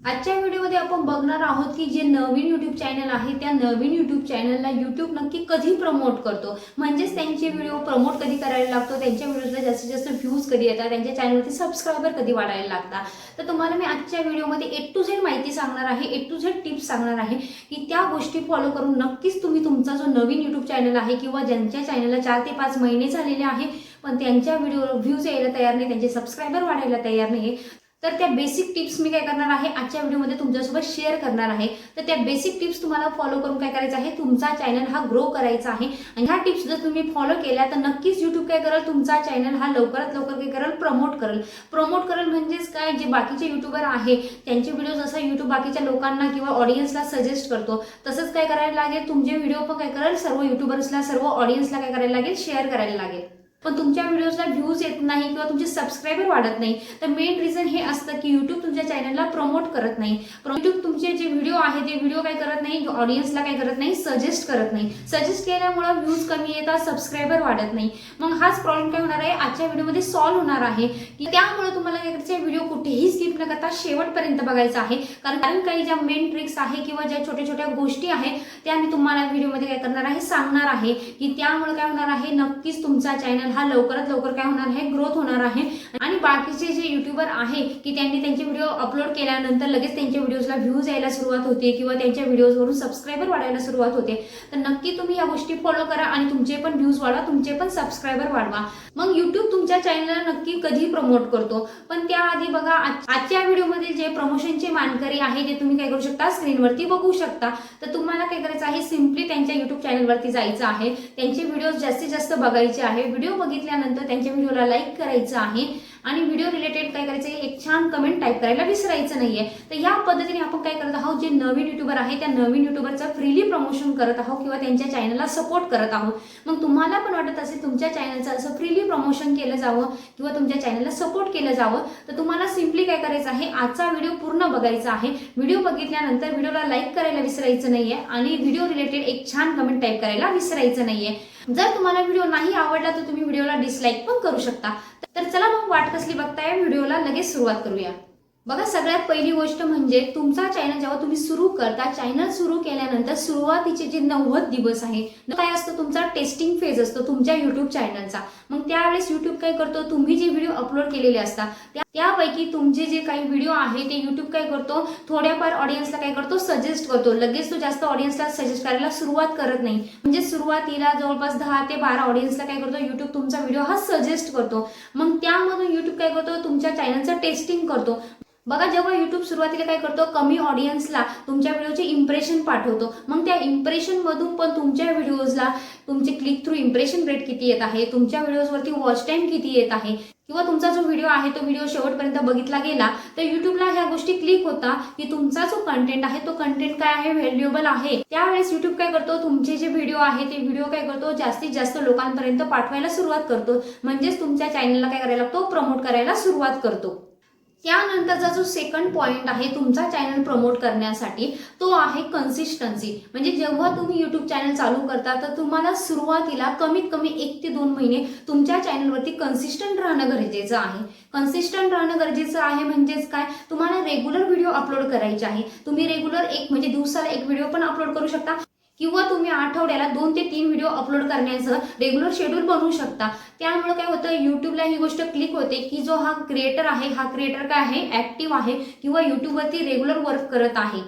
आजच्या व्हिडिओमध्ये आपण बघणार आहोत की जे नवीन यूट्यूब चॅनल आहे त्या नवीन यूट्यूब चॅनलला यूट्यूब नक्की कधी प्रमोट करतो? म्हणजेच त्यांचे व्हिडिओ प्रमोट कधी करायला लागतो? त्यांच्या व्हिडिओला जास्तीत जास्त व्ह्यूज कधी येतात? त्यांच्या चॅनलवरती सबस्क्रायबर कधी वाढायला लागतात तर तुम्हाला मी आजच्या व्हिडिओमध्ये ए टू झेड माहिती सांगणार आहे ए टू झेड टिप्स सांगणार आहे की त्या गोष्टी फॉलो करून नक्कीच तुम्ही तुमचा जो नवीन यूट्यूब चॅनल आहे किंवा ज्यांच्या चॅनलला चार ते पाच महिने झालेले आहे पण त्यांच्या व्हिडिओ व्ह्यूज यायला तयार नाही त्यांचे सबस्क्रायबर वाढायला तयार नाही तर त्या बेसिक टिप्स मी काय करणार आहे आजच्या व्हिडिओमध्ये तुमच्यासोबत शेअर करणार आहे. तर त्या बेसिक टिप्स तुम्हाला फॉलो करून काय करायचं आहे तुमचा चॅनल हा ग्रो करायचा आहे. आणि ह्या टिप्स जर तुम्ही फॉलो केल्या तर नक्कीच युट्यूब काय करेल तुमचा चॅनल हा लवकरात लवकर काय करेल प्रमोट करेल. प्रमोट करेल म्हणजेच काय जे बाकीचे युट्यूबर आहे त्यांचे व्हिडिओ जसं युट्यूब बाकीच्या लोकांना किंवा ऑडियन्सला सजेस्ट करतो. तसंच काय करायला लागेल तुमचे व्हिडिओ पण काय करेल सर्व युट्यूबर्सला सर्व ऑडियन्सला काय करायला लागेल शेअर करायला लागेल. पण तुमच्या व्हिडिओजला व्ह्यूज येत नाही किंवा तुमचे सबस्क्रायबर वाढत नाही तर मेन रिझन हे असतं की युट्यूब तुमच्या चॅनलला प्रमोट करत नाही. युट्यूब तुमचे जे व्हिडिओ आहे ते व्हिडिओ काय करत नाही ऑडियन्सला काय करत नाही सजेस्ट करत नाही. सजेस्ट केल्यामुळं व्ह्यूज कमी येतात सबस्क्रायबर वाढत नाही. मग हाच प्रॉब्लेम काय होणार आहे? आजच्या व्हिडिओमध्ये सॉल्व्ह होणार आहे. की त्यामुळे तुम्हाला काय व्हिडिओ कुठेही स्किप न करता शेवटपर्यंत बघायचा आहे. कारण कारण काही ज्या मेन ट्रिक्स आहे किंवा ज्या छोट्या छोट्या गोष्टी आहेत त्या मी तुम्हाला व्हिडिओमध्ये काय करणार आहे सांगणार आहे. की त्यामुळे काय होणार आहे? नक्कीच तुमचा चॅनल हा लवकरात लवकर काय होणार आहे? ग्रोथ होणार आहे. आणि बाकीचे जे युट्यूबर आहे की त्यांनी त्यांचे व्हिडिओ अपलोड केल्यानंतर लगेच त्यांच्या व्हिडिओजला व्ह्यूज यायला सुरुवात होते किंवा त्यांच्या व्हिडिओजवरून सबस्क्रायबर वाढायला सुरुवात होते. तर नक्की तुम्ही या गोष्टी फॉलो करा आणि तुमचे पण व्ह्यूज वाढवा तुमचे पण सबस्क्रायबर वाढवा. मग युट्यूब तुमच्या चॅनलला नक्की कधी प्रमोट करतो? पण त्याआधी बघा आज- आजच्या व्हिडिओमध्ये जे प्रमोशनचे मानकरी आहे ते तुम्ही काय करू शकता? स्क्रीनवरती बघू शकता. तर तुम्हाला काय करायचं आहे? सिम्पली त्यांच्या युट्यूब चॅनलवरती जायचं आहे. त्यांचे व्हिडिओज जास्तीत जास्त बघायचे आहे. व्हिडिओ बघितल्यानंतर त्यांच्या व्हिडिओला लाईक करायचं आहे. आणि व्हिडिओ रिलेटेड काय करायचं आहे? एक छान कमेंट टाईप करायला विसरायचं नाहीये. तर या पद्धतीने आपण काय करत आहोत? जे नवीन युट्यूबर आहे त्या नवीन युट्यूबरचं फ्रीली प्रमोशन करत आहोत किंवा त्यांच्या चॅनलला सपोर्ट करत आहोत. मग तुम्हाला पण वाटत असेल तुमच्या चॅनलचं असं फ्रीली प्रमोशन केलं जावं किंवा तुमच्या चॅनलला सपोर्ट केलं जावं तर तुम्हाला सिम्पली काय करायचं आहे? आजचा व्हिडिओ पूर्ण बघायचा आहे. व्हिडिओ बघितल्यानंतर व्हिडिओला लाईक करायला विसरायचं नाहीये आणि व्हिडिओ रिलेटेड एक छान कमेंट टाईप करायला विसरायचं नाहीये. जर तुम्हाला व्हिडिओ नाही आवडला तर तुम्ही व्हिडिओला डिसलाईक पण करू शकता. तर चला मग वाट कसली बघताय व्हिडिओला लगेच सुरुवात करूया. बघा सगळ्यात पहिली गोष्ट म्हणजे तुमचा चॅनल जेव्हा तुम्ही सुरू करता चॅनल सुरू केल्यानंतर सुरुवातीचे जे नव्वद दिवस आहे काय असतो तुमचा टेस्टिंग फेज असतो तुमच्या युट्यूब चॅनलचा मग त्यावेळेस युट्यूब काय करतो तुम्ही जे व्हिडिओ अपलोड केलेले असतात त्यापैकी तुमचे जे काही व्हिडिओ आहे ते युट्यूब काय करतो थोड्याफार ऑडियन्सला काय करतो सजेस्ट करतो. लगेच तो जास्त ऑडियन्सला सजेस्ट करायला सुरुवात करत नाही. म्हणजे सुरुवातीला जवळपास दहा ते बारा ऑडियन्सला काय करतो युट्यूब तुमचा व्हिडिओ हा सजेस्ट करतो. मग त्यामधून युट्यूब काय करतो तुमच्या चॅनलचं टेस्टिंग करतो. बघा जेव्हा युट्यूब सुरुवातीला काय करतो? कमी ऑडियन्सला तुमच्या व्हिडिओचे इम्प्रेशन पाठवतो. मग त्या इम्प्रेशनमधून पण तुमच्या व्हिडिओजला तुमचे क्लिक थ्रू इम्प्रेशन रेट किती येत आहे? तुमच्या व्हिडिओजवरती वॉच टाईम किती येत आहे? किंवा तुमचा जो व्हिडिओ आहे तो व्हिडिओ शेवटपर्यंत बघितला गेला तर युट्यूबला ह्या गोष्टी क्लिक होता की तुमचा जो कंटेंट आहे तो कंटेंट काय आहे? व्हॅल्युएबल आहे. त्यावेळेस युट्यूब काय करतो? तुमचे जे व्हिडिओ आहे ते व्हिडिओ काय करतो? जास्तीत जास्त लोकांपर्यंत पाठवायला सुरुवात करतो. म्हणजेच तुमच्या चॅनलला काय करायला लागतो? प्रमोट करायला सुरुवात करतो. त्यानंतरचा जो सेकंड पॉईंट आहे तुमचा चॅनल प्रमोट करण्यासाठी तो आहे कन्सिस्टन्सी म्हणजे जेव्हा तुम्ही यूट्यूब चॅनल चालू करता तर तुम्हाला सुरुवातीला कमीत कमी एक ते दोन महिने तुमच्या चॅनलवरती कन्सिस्टंट राहणं गरजेचं आहे. कन्सिस्टंट राहणं गरजेचं आहे म्हणजेच काय? तुम्हाला रेग्युलर व्हिडिओ अपलोड करायचे आहे. तुम्ही रेग्युलर एक म्हणजे दिवसाला एक व्हिडिओ पण अपलोड करू शकता. किंवा तुम्ही आठवड्याला दोन ते तीन व्हिडिओ अपलोड करण्याचं रेग्युलर शेड्यूल बनवू शकता. त्यामुळे काय होतं युट्यूबला ही गोष्ट क्लिक होते की जो हा क्रिएटर आहे हा क्रिएटर काय आहे? ऍक्टिव्ह आहे किंवा युट्यूबवरती रेग्युलर वर्क करत आहे.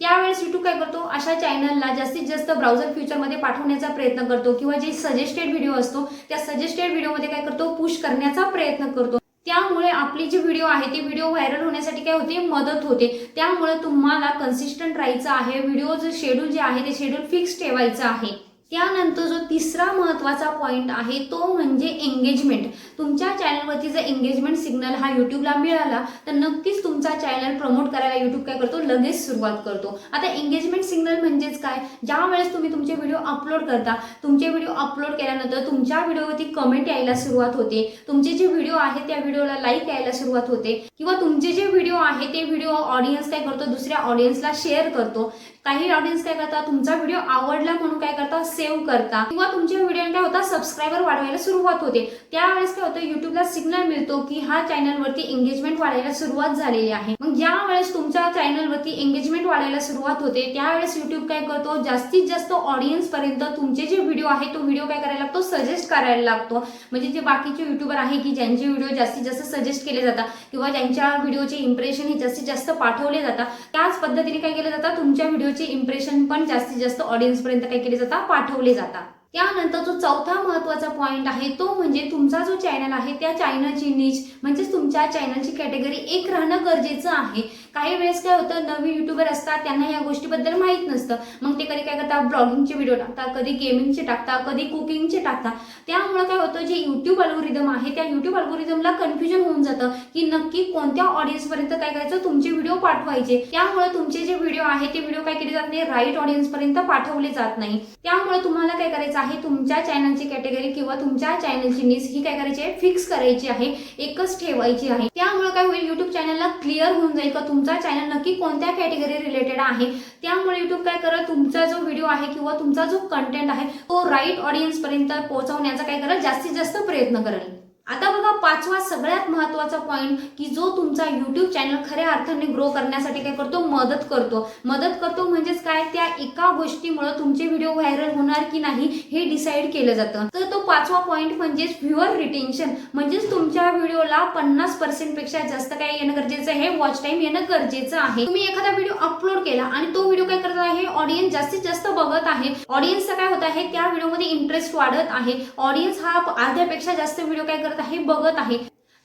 त्यावेळेस युट्यूब काय करतो? अशा चॅनलला जास्तीत जास्त ब्राउझर फ्युचरमध्ये पाठवण्याचा प्रयत्न करतो किंवा जे सजेस्टेड व्हिडिओ असतो त्या सजेस्टेड व्हिडिओमध्ये काय करतो? पुश करण्याचा प्रयत्न करतो. त्यामुळे आपली जी व्हिडिओ आहे ती व्हिडिओ व्हायरल होण्यासाठी काय होते? मदत होते. त्यामुळे तुम्हाला कन्सिस्टंट राहायचं आहे. व्हिडिओचं शेड्यूल जे आहे ते शेड्यूल फिक्स ठेवायचं आहे. त्यानंतर जो तिसरा महत्त्वाचा पॉईंट आहे तो म्हणजे एंगेजमेंट तुमच्या चॅनलवरती जर एंगेजमेंट सिग्नल हा यूट्यूबला मिळाला तर नक्कीच तुमचा चॅनल प्रमोट करायला यूट्यूब काय करतो? लगेच सुरुवात करतो. आता एंगेजमेंट सिग्नल म्हणजेच काय? ज्या वेळेस तुम्ही तुमचे व्हिडिओ अपलोड करता तुमचे व्हिडिओ अपलोड केल्यानंतर तुमच्या व्हिडिओवरती कमेंट यायला सुरुवात होते. तुमचे जे व्हिडिओ आहे त्या व्हिडिओला लाईक यायला सुरुवात होते. किंवा तुमचे जे व्हिडिओ आहे ते व्हिडिओ ऑडियन्स काय करतो? दुसऱ्या ऑडियन्सला शेअर करतो. काही ऑडियन्स काय करता तुमचा व्हिडिओ आवडला म्हणून काय करता सेव्ह करता किंवा तुमच्या व्हिडिओ काय होता? सबस्क्रायबर वाढवायला सुरुवात होते. त्यावेळेस काय होतं? युट्यूबला सिग्नल मिळतो की हा चॅनलवरती एंगेजमेंट वाढायला सुरुवात झालेली आहे. मग ज्या वेळेस तुमच्या चॅनलवरती एंगेजमेंट वाढायला सुरुवात होते त्यावेळेस युट्यूब काय करतो? जास्तीत जास्त ऑडियन्स पर्यंत तुमचे जे व्हिडिओ आहे तो व्हिडिओ काय करायला लागतो? सजेस्ट करायला लागतो. म्हणजे जे बाकीचे युट्यूबर आहे की ज्यांचे व्हिडिओ जास्तीत जास्त सजेस्ट केले जातात किंवा ज्यांच्या व्हिडिओचे इम्प्रेशन हे जास्तीत जास्त पाठवले जातात त्याच पद्धतीने काय केलं जातं? तुमच्या व्हिडिओ पिक्चरचे इम्प्रेशन पण जास्तीत जास्त ऑडियन्सपर्यंत काय केले जातात? पाठवले जातात. त्यानंतर जो चौथा महत्त्वाचा पॉईंट आहे तो म्हणजे तुमचा जो चॅनल आहे त्या चॅनलची नीच म्हणजेच तुमच्या चॅनलची कॅटेगरी एक राहणं गरजेचं आहे. काही वेळेस काय होतं नवीन युट्यूबर असतात त्यांना या गोष्टीबद्दल माहीत नसतं. मग ते कधी काय करतात ब्लॉगिंगचे व्हिडिओ टाकतात कधी गेमिंगचे टाकतात कधी कुकिंगचे टाकतात. त्यामुळे काय होतं जे युट्यूब अल्गोरिदम आहे त्या युट्यूब अल्गोरिदमला कन्फ्युजन होऊन जातं की नक्की कोणत्या ऑडियन्सपर्यंत काय करायचं तुमचे व्हिडिओ पाठवायचे. त्यामुळे तुमचे जे व्हिडिओ आहे ते व्हिडिओ काय केले जात नाही राईट ऑडियन्सपर्यंत पाठवले जात नाही. त्यामुळे तुम्हाला काय करायचं आहे तुमच्या चॅनलची कॅटेगरी किंवा तुमच्या चॅनलची नीस ही काय करायची आहे फिक्स करायची आहे एकच ठेवायची आहे. त्यामुळे काय होईल युट्यूब चॅनलला क्लिअर होऊन जाईल का तुमचं चॅनल नक्की कोणत्या कॅटेगरी रिलेटेड आहे? त्यामुळे युट्यूब काय करत तुमचा जो व्हिडिओ आहे किंवा तुमचा जो कंटेंट आहे तो राईट ऑडियन्स पर्यंत पोहोचवण्याचा काय करत जास्तीत जास्त प्रयत्न करेल. आता बघा पाचवा सगळ्यात महत्त्वाचा पॉईंट की जो तुमचा युट्यूब चॅनल खऱ्या अर्थाने ग्रो करण्यासाठी काय करतो? मदत करतो. मदत करतो म्हणजेच काय? त्या एका गोष्टीमुळे तुमचे व्हिडिओ व्हायरल होणार की नाही हे डिसाईड केलं जातं. तर तो पाचवा पॉईंट म्हणजेच व्ह्युअर रिटेन्शन म्हणजेच तुमच्या व्हिडिओला पन्नास पर्सेंटपेक्षा जास्त काय येणं गरजेचं आहे? वॉच टाईम येणं गरजेचं आहे. तुम्ही एखादा व्हिडिओ अपलोड केला आणि तो व्हिडिओ काय करत आहे? ऑडियन्स जास्तीत जास्त बघत आहे. ऑडियन्सचा काय होत आहे? त्या व्हिडिओमध्ये इंटरेस्ट वाढत आहे. ऑडियन्स हा अर्ध्यापेक्षा जास्त व्हिडिओ काय करत आहे बघत आहे.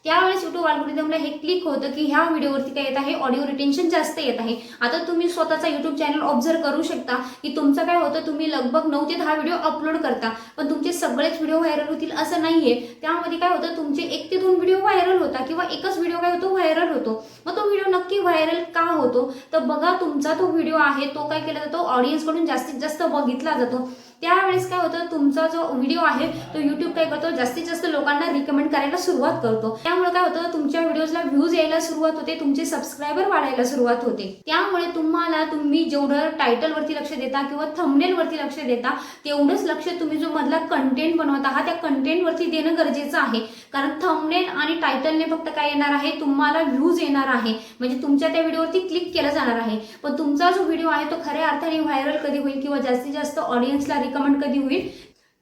त्यावेळेस युट्यूब अल्गोरिदमला हे क्लिक होतं की ह्या व्हिडिओवरती काय येत आहे ऑडिओ रिटेन्शन जास्त येत आहे. आता तुम्ही स्वतःचा युट्यूब चॅनल ऑब्झर्व करू शकता की तुमचं काय होतं तुम्ही लगभग नऊ ते दहा व्हिडिओ अपलोड करता. पण तुमचे सगळेच व्हिडिओ व्हायरल होतील असं नाहीये. त्यामध्ये काय होतं तुमचे एक ते दोन व्हिडिओ व्हायरल होता किंवा एकच व्हिडिओ काय होतो व्हायरल होतो. मग तो व्हिडिओ नक्की व्हायरल का होतो? तर बघा तुमचा तो व्हिडिओ आहे तो काय केला जातो ऑडियन्सकडून जास्तीत जास्त बघितला जातो. त्यावेळेस काय होतं तुमचा जो व्हिडिओ आहे तो युट्यूब काय करतो जास्तीत जास्त लोकांना रिकमेंड करायला सुरुवात करतो. त्यामुळे काय होतं तुमच्या व्हिडिओजला व्ह्यूज यायला सुरुवात होते तुमचे सबस्क्रायबर वाढायला सुरुवात होते. त्यामुळे तुम्हाला तुम्ही जेवढं टायटल वरती लक्ष देता किंवा थंबनेल वरती लक्ष देता तेवढंच लक्ष तुम्ही जो मधला कंटेंट बनवत आहात त्या कंटेंट वरती देणं गरजेचं आहे. कारण थंबनेल आणि टायटलने फक्त काय येणार आहे तुम्हाला व्ह्यूज येणार आहे. म्हणजे तुमच्या त्या व्हिडिओवरती क्लिक केलं जाणार आहे. पण तुमचा जो व्हिडिओ आहे तो खऱ्या अर्थाने व्हायरल कधी होईल किंवा जास्तीत जास्त ऑडियन्सला रिकमेंड कधी होईल?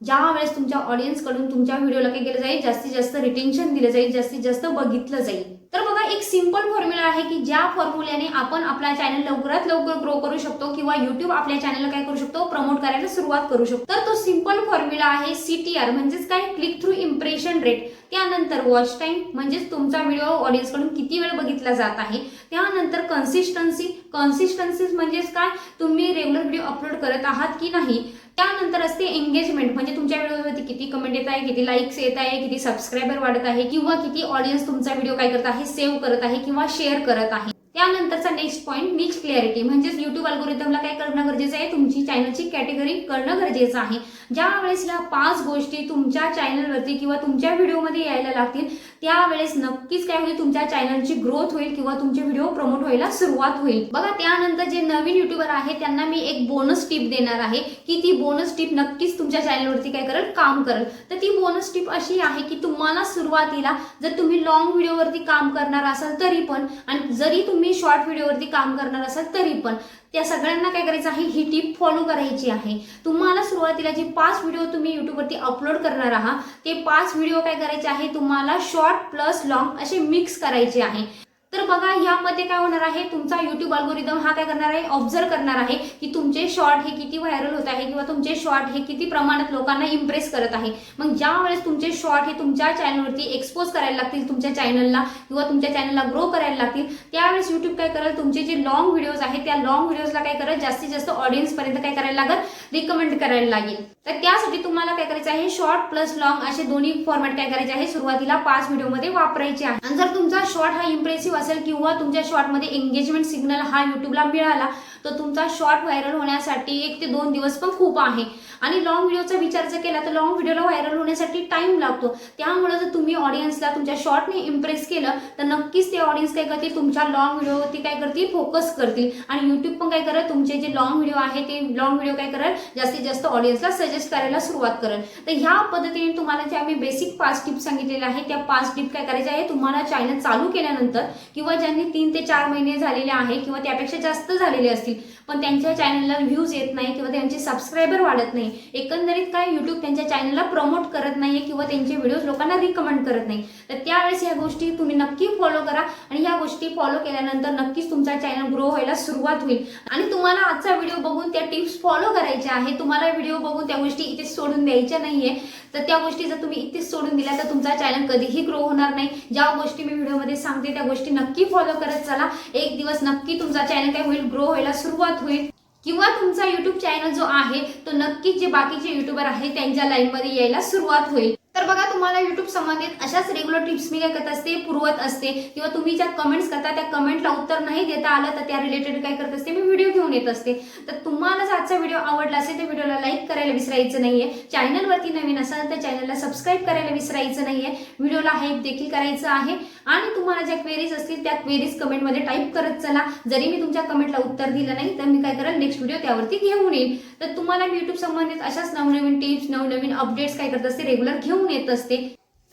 ज्या वेळेस तुमच्या ऑडियन्सकडून तुमच्या व्हिडिओला काय केलं जाईल जास्तीत जास्त रिटेन्शन दिलं जाईल जास्तीत जास्त बघितलं जाईल. तर बघा एक सिंपल फॉर्म्युला आहे की ज्या फॉर्म्युल्याने आपण आपला चॅनल लवकरात लवकर ग्रो करू शकतो किंवा युट्यूब आपल्या चॅनलला काय करू शकतो प्रमोट करायला सुरुवात करू शकतो. तर तो सिंपल फॉर्म्युला आहे सीटीआर म्हणजेच काय? क्लिक थ्रू इम्प्रेशन रेट त्यानंतर वॉच टाइम म्हणजेच तुमचा व्हिडिओ ऑडियन्सकडून किती वेळ बघितला जात आहे? त्यानंतर कन्सिस्टन्सी कन्सिस्टन्सीज म्हणजेच काय? तुम्ही रेग्युलर व्हिडिओ अपलोड करत आहात की नाही? त्यानंतर असते एंगेजमेंट म्हणजे तुमच्या व्हिडिओवरती किती कमेंट येत आहे किती लाईक्स येत आहे किती सबस्क्रायबर वाढत आहे किंवा किती ऑडियन्स तुमचा व्हिडिओ काय करत आहे सेव्ह करत आहे किंवा शेअर करत आहे. त्यानंतरचा नेक्स्ट पॉईंट नीच क्लिअरिटी म्हणजेच युट्यूब अल्गोरिदमला काय करणं गरजेचं आहे? तुमची चॅनलची कॅटेगरी करणं गरजेचं आहे. ज्या वेळेस ह्या पाच गोष्टी तुमच्या चॅनलवरती किंवा तुमच्या व्हिडिओमध्ये यायला लागतील त्यावेळेस नक्कीच काय होईल? तुमच्या चॅनलची ग्रोथ होईल किंवा तुमचे व्हिडिओ प्रमोट व्हायला सुरुवात होईल. बघा त्यानंतर जे नवीन युट्यूबर आहे त्यांना मी एक बोनस टिप देणार आहे की ती बोनस टिप नक्कीच तुमच्या चॅनलवरती काय करेल? काम करेल. तर ती बोनस टिप अशी आहे की तुम्हाला सुरुवातीला जर तुम्ही लॉंग व्हिडिओवरती काम करणार असाल तरी पण आणि जरी तुम्ही शॉर्ट व्हिडिओवरती काम करणार असाल तरी पण त्या सगळ्यांना काय करायचं आहे? ही टीप फॉलो करायची आहे. तुम्हाला सुरुवातीला जे पाच व्हिडिओ तुम्ही यूट्यूबवरती अपलोड करणार आहात ते पाच व्हिडिओ काय करायचे आहे? तुम्हाला शॉर्ट प्लस लॉंग असे मिक्स करायचे आहे. तर बघा यामध्ये काय होणार आहे? तुमचा युट्यूब अल्गोरिदम हा काय करणार आहे? ऑब्झर्व करणार आहे की तुमचे शॉर्ट हे किती व्हायरल होत आहे किंवा तुमचे शॉर्ट हे किती प्रमाणात लोकांना इम्प्रेस करत आहे. मग ज्या वेळेस तुमचे शॉर्ट हे तुमच्या चॅनलवरती एक्सपोज करायला लागतील तुमच्या चॅनलला किंवा तुमच्या चॅनलला ग्रो करायला लागतील त्यावेळेस युट्यूब काय करेल? तुमचे जे लॉंग व्हिडिओज आहेत त्या लॉंग व्हिडिओजला काय करत जास्तीत जास्त ऑडियन्स पर्यंत काय करायला लागत रिकमेंड करायला लागेल. तर त्यासाठी तुम्हाला काय करायचं आहे? शॉर्ट प्लस लॉंग असे दोन्ही फॉर्मॅट काय करायचे आहे? सुरुवातीला पाच व्हिडिओमध्ये वापरायचे आहे. आणि जर तुमचा शॉर्ट हा इम्प्रेसिव्ह असेल किंवा तुमच्या शॉर्टमध्ये एंगेजमेंट सिग्नल हा युट्यूबला मिळाला तर तुमचा शॉर्ट व्हायरल होण्यासाठी एक ते दोन दिवस पण खूप आहे. आणि लॉंग व्हिडिओचा विचार जर केला तर लॉंग व्हिडिओला व्हायरल होण्यासाठी टाइम लागतो. त्यामुळे जर तुम्ही ऑडियन्सला तुमच्या शॉर्टने इम्प्रेस केलं तर नक्कीच ते ऑडियन्स काय करतील? तुमच्या लॉंग व्हिडिओवरती काय करतील? फोकस करतील. आणि यूट्यूब पण काय करत तुमचे जे लॉंग व्हिडिओ आहे ते लॉंग व्हिडिओ काय करत जास्तीत जास्त ऑडियन्सला सजेस्ट करायला सुरुवात करेल. तर ह्या पद्धतीने तुम्हाला जे आम्ही बेसिक पाच टिप्स सांगितलेल्या आहे त्या पाच टिप काय करायच्या आहे? तुम्हाला चॅनल चालू केल्यानंतर किंवा ज्यांनी तीन ते चार महिने झालेले आहे किंवा त्यापेक्षा जास्त झालेले असतील മനസ്സിൽ पण त्यांच्या चॅनलला व्ह्यूज येत नाही किंवा त्यांचे सबस्क्रायबर वाढत नाही. एकंदरीत काय यूट्यूब त्यांच्या चॅनलला प्रमोट करत नाही आहे किंवा त्यांचे व्हिडिओज लोकांना रिकमेंड करत नाही. तर त्यावेळेस ह्या गोष्टी तुम्ही नक्की फॉलो करा आणि ह्या गोष्टी फॉलो केल्यानंतर नक्कीच तुमचा चॅनल ग्रो व्हायला सुरुवात होईल. आणि तुम्हाला आजचा व्हिडिओ बघून त्या टिप्स फॉलो करायच्या आहे तुम्हाला व्हिडिओ बघून त्या गोष्टी इथेच सोडून द्यायच्या नाही आहे तर त्या गोष्टी जर तुम्ही इथेच सोडून दिल्या तर तुमचा चॅनल कधीही ग्रो होणार नाही. ज्या गोष्टी मी व्हिडिओमध्ये सांगते त्या गोष्टी नक्की फॉलो करत चला. एक दिवस नक्की तुमचा चॅनल काय होईल ग्रो व्हायला सुरुवात होईल. किंवा तुमचा युट्यूब चॅनल जो आहे तो नक्कीच जे बाकीचे युट्यूबर आहे त्यांच्या लाईनमध्ये यायला सुरुवात होईल. तर बघा तुम्हाला युट्यूब संबंधित अशाच रेग्युलर टिप्स मी काय करत असते पुरवत असते. किंवा तुम्ही ज्या कमेंट्स करता त्या कमेंटला उत्तर नाही देता आलं तर त्या रिलेटेड काय करत असते मी व्हिडिओ घेऊन येत असते. तर तुम्हाला जर आजचा व्हिडिओ आवडला असेल तर व्हिडिओला लाईक करायला विसरायचं नाहीये. चॅनलवरती नवीन असाल तर चॅनलला सबस्क्राईब करायला विसरायचं नाहीये. व्हिडिओला हाईप देखील करायचं आहे. आणि तुम्हाला ज्या क्वेरीज असतील त्या क्वेरीज कमेंटमध्ये टाईप करत चला. जरी मी तुमच्या कमेंटला उत्तर दिलं नाही तर मी काय करेल नेक्स्ट व्हिडिओ त्यावरती घेऊन येईल तर तुम्हाला मी युट्यूब संबंधित अशाच नवनवीन टिप्स नवनवीन अपडेट्स काय करत असते रेग्युलर घेऊन येत असते.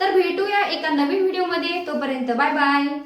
तर भेटूया एका नवीन व्हिडिओमध्ये तोपर्यंत बाय बाय.